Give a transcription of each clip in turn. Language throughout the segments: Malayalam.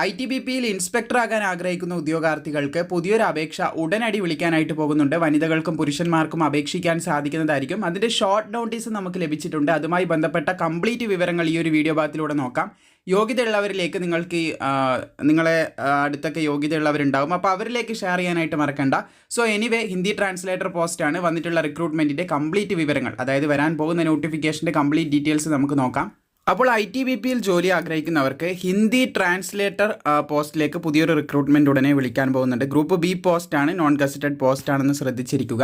ഐ ടി ബി പിയിൽ ഇൻസ്പെക്ടർ ആകാൻ ആഗ്രഹിക്കുന്ന ഉദ്യോഗാർത്ഥികൾക്ക് പുതിയൊരു അപേക്ഷ ഉടനടി വിളിക്കാനായിട്ട് പോകുന്നുണ്ട്. വനിതകൾക്കും പുരുഷന്മാർക്കും അപേക്ഷിക്കാൻ സാധിക്കുന്നതായിരിക്കും. അതിന്റെ ഷോർട്ട് നോട്ടീസ് നമുക്ക് ലഭിച്ചിട്ടുണ്ട്. അതുമായി ബന്ധപ്പെട്ട കംപ്ലീറ്റ് വിവരങ്ങൾ ഈ ഒരു വീഡിയോ ഭാഗത്തിലൂടെ നോക്കാം. യോഗ്യതയുള്ളവരിലേക്ക് നിങ്ങൾക്ക് നിങ്ങളെ അടുത്തൊക്കെ യോഗ്യതയുള്ളവരുണ്ടാകും അപ്പോൾ അവരിലേക്ക് ഷെയർ ചെയ്യാനായിട്ട് മറക്കണ്ട. സോ എനിവേ ഹിന്ദി ട്രാൻസ്ലേറ്റർ പോസ്റ്റാണ് വന്നിട്ടുള്ള റിക്രൂട്ട്മെന്റിന്റെ കംപ്ലീറ്റ് വിവരങ്ങൾ അതായത് വരാൻ പോകുന്ന നോട്ടിഫിക്കേഷന്റെ കംപ്ലീറ്റ് ഡീറ്റെയിൽസ് നമുക്ക് നോക്കാം. അപ്പോൾ ഐ ടി ബി പിയിൽ ജോലി ആഗ്രഹിക്കുന്നവർക്ക് ഹിന്ദി ട്രാൻസ്ലേറ്റർ പോസ്റ്റിലേക്ക് പുതിയൊരു റിക്രൂട്ട്മെന്റ് ഉടനെ വിളിക്കാൻ പോകുന്നുണ്ട്. ഗ്രൂപ്പ് ബി പോസ്റ്റാണ് നോൺ ഗസറ്റഡ് പോസ്റ്റാണെന്ന് ശ്രദ്ധിച്ചിരിക്കുക.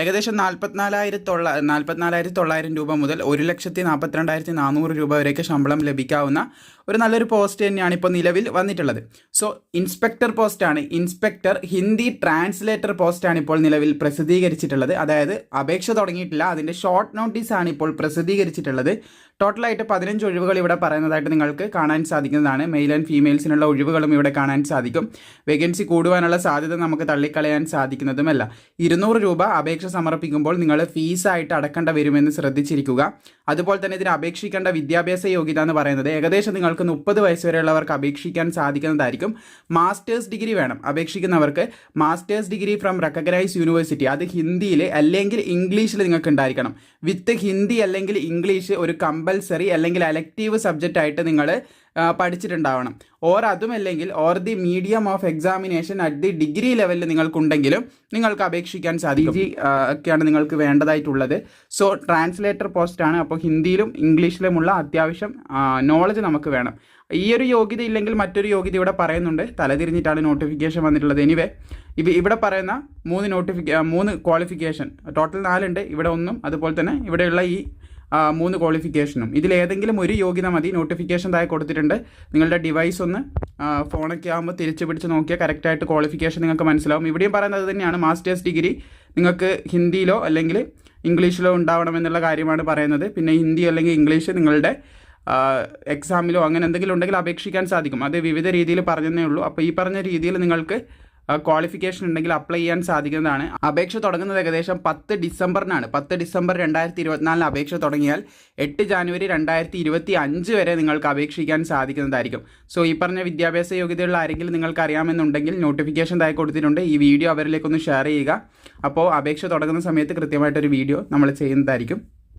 ഏകദേശം നാൽപ്പത്തിനാലായിരത്തൊള്ള നാൽപ്പത്തിനാലായിരത്തി തൊള്ളായിരം രൂപ മുതൽ ഒരു ലക്ഷത്തി നാൽപ്പത്തിരണ്ടായിരത്തി നാനൂറ് രൂപ വരെയൊക്കെ ശമ്പളം ലഭിക്കാവുന്ന ഒരു നല്ലൊരു പോസ്റ്റ് തന്നെയാണ് ഇപ്പോൾ നിലവിൽ വന്നിട്ടുള്ളത്. സോ ഇൻസ്പെക്ടർ പോസ്റ്റാണ് ഇൻസ്പെക്ടർ ഹിന്ദി ട്രാൻസ്ലേറ്റർ പോസ്റ്റാണ് ഇപ്പോൾ നിലവിൽ പ്രസിദ്ധീകരിച്ചിട്ടുള്ളത്. അതായത് അപേക്ഷ തുടങ്ങിയിട്ടില്ല അതിന്റെ ഷോർട്ട് നോട്ടീസാണ് ഇപ്പോൾ പ്രസിദ്ധീകരിച്ചിട്ടുള്ളത്. ടോട്ടലായിട്ട് പതിനഞ്ച് ഒഴിവുകൾ ഇവിടെ പറയുന്നതായിട്ട് നിങ്ങൾക്ക് കാണാൻ സാധിക്കുന്നതാണ്. മെയിൽ ആൻഡ് ഫീമെയിൽസിനുള്ള ഒഴിവുകളും ഇവിടെ കാണാൻ സാധിക്കും. വേക്കൻസി കൂടുവാനുള്ള സാധ്യത നമുക്ക് തള്ളിക്കളയാൻ സാധിക്കുന്നതുമല്ല. ഇരുന്നൂറ് രൂപ അപേക്ഷ സമർപ്പിക്കുമ്പോൾ നിങ്ങൾ ഫീസായിട്ട് അടക്കേണ്ട വരുമെന്ന് ശ്രദ്ധിച്ചിരിക്കുക. അതുപോലെ തന്നെ ഇതിന് അപേക്ഷിക്കേണ്ട വിദ്യാഭ്യാസ യോഗ്യത എന്ന് പറയുന്നത് ഏകദേശം നിങ്ങൾക്ക് മുപ്പത് വയസ്സ് വരെയുള്ളവർക്ക് അപേക്ഷിക്കാൻ സാധിക്കുന്നതായിരിക്കും. മാസ്റ്റേഴ്സ് ഡിഗ്രി വേണം. അപേക്ഷിക്കുന്നവർക്ക് master's degree from recognise university അത് ഹിന്ദിയിൽ അല്ലെങ്കിൽ ഇംഗ്ലീഷിൽ നിങ്ങൾക്ക് ഉണ്ടായിരിക്കണം. വിത്ത് ഹിന്ദി അല്ലെങ്കിൽ ഇംഗ്ലീഷ് ഒരു കമ്പൽസറി അല്ലെങ്കിൽ അലക്റ്റീവ് സബ്ജക്റ്റ് ആയിട്ട് നിങ്ങൾ പഠിച്ചിട്ടുണ്ടാവണം. ഓർ അതുമല്ലെങ്കിൽ or the medium of examination at the degree ലെവലിൽ നിങ്ങൾക്കുണ്ടെങ്കിലും നിങ്ങൾക്ക് അപേക്ഷിക്കാൻ സാധിക്കും. ഈ ഒക്കെയാണ് നിങ്ങൾക്ക് വേണ്ടതായിട്ടുള്ളത്. സോ ട്രാൻസ്ലേറ്റർ പോസ്റ്റാണ് അപ്പോൾ ഹിന്ദിയിലും ഇംഗ്ലീഷിലുമുള്ള അത്യാവശ്യം നോളജ് നമുക്ക് വേണം. ഈ ഒരു യോഗ്യത ഇല്ലെങ്കിൽ മറ്റൊരു യോഗ്യത ഇവിടെ പറയുന്നുണ്ട്. തലതിരിഞ്ഞിട്ടാണ് നോട്ടിഫിക്കേഷൻ വന്നിട്ടുള്ളത് എനിവേ ഇവ ഇവിടെ പറയുന്ന മൂന്ന് നോട്ടിഫിക്ക മൂന്ന് ക്വാളിഫിക്കേഷൻ ടോട്ടൽ നാലുണ്ട്. ഇവിടെ ഒന്നും അതുപോലെ തന്നെ ഇവിടെയുള്ള ഈ മൂന്ന് ക്വാളിഫിക്കേഷനും ഇതിലേതെങ്കിലും ഒരു യോഗ്യത മതി. നോട്ടിഫിക്കേഷൻ താഴെ കൊടുത്തിട്ടുണ്ട്. നിങ്ങളുടെ ഡിവൈസ് ഒന്ന് ഫോണൊക്കെ ആകുമ്പോൾ തിരിച്ചു പിടിച്ച് നോക്കിയാൽ കറക്റ്റായിട്ട് ക്വാളിഫിക്കേഷൻ നിങ്ങൾക്ക് മനസ്സിലാവും. ഇവിടെയും പറയുന്നത് തന്നെയാണ് മാസ്റ്റേഴ്സ് ഡിഗ്രി നിങ്ങൾക്ക് ഹിന്ദിയിലോ അല്ലെങ്കിൽ ഇംഗ്ലീഷിലോ ഉണ്ടാവണമെന്നുള്ള കാര്യമാണ് പറയുന്നത്. പിന്നെ ഹിന്ദി അല്ലെങ്കിൽ ഇംഗ്ലീഷ് നിങ്ങളുടെ എക്സാമിലോ അങ്ങനെ എന്തെങ്കിലും ഉണ്ടെങ്കിൽ അപേക്ഷിക്കാൻ സാധിക്കും. അത് വിവിധ രീതിയിൽ പറഞ്ഞതേ ഉള്ളൂ. അപ്പോൾ ഈ പറഞ്ഞ രീതിയിൽ നിങ്ങൾക്ക് ക്വാളിഫിക്കേഷൻ ഉണ്ടെങ്കിൽ അപ്ലൈ ചെയ്യാൻ സാധിക്കുന്നതാണ്. അപേക്ഷ തുടങ്ങുന്നത് ഏകദേശം പത്ത് ഡിസംബറിനാണ്. പത്ത് ഡിസംബർ രണ്ടായിരത്തി ഇരുപത്തിനാലിന് അപേക്ഷ തുടങ്ങിയാൽ എട്ട് ജാനുവരി രണ്ടായിരത്തി ഇരുപത്തി അഞ്ച് വരെ നിങ്ങൾക്ക് അപേക്ഷിക്കാൻ സാധിക്കുന്നതായിരിക്കും. സോ ഈ പറഞ്ഞ വിദ്യാഭ്യാസ യോഗ്യതയുള്ള ആരെങ്കിലും നിങ്ങൾക്ക് അറിയാമെന്നുണ്ടെങ്കിൽ നോട്ടിഫിക്കേഷൻ താഴെ കൊടുത്തിട്ടുണ്ട്. ഈ വീഡിയോ അവരിലേക്കൊന്ന് ഷെയർ ചെയ്യുക. അപ്പോൾ അപേക്ഷ തുടങ്ങുന്ന സമയത്ത് കൃത്യമായിട്ടൊരു വീഡിയോ നമ്മൾ ചെയ്യുന്നതായിരിക്കും.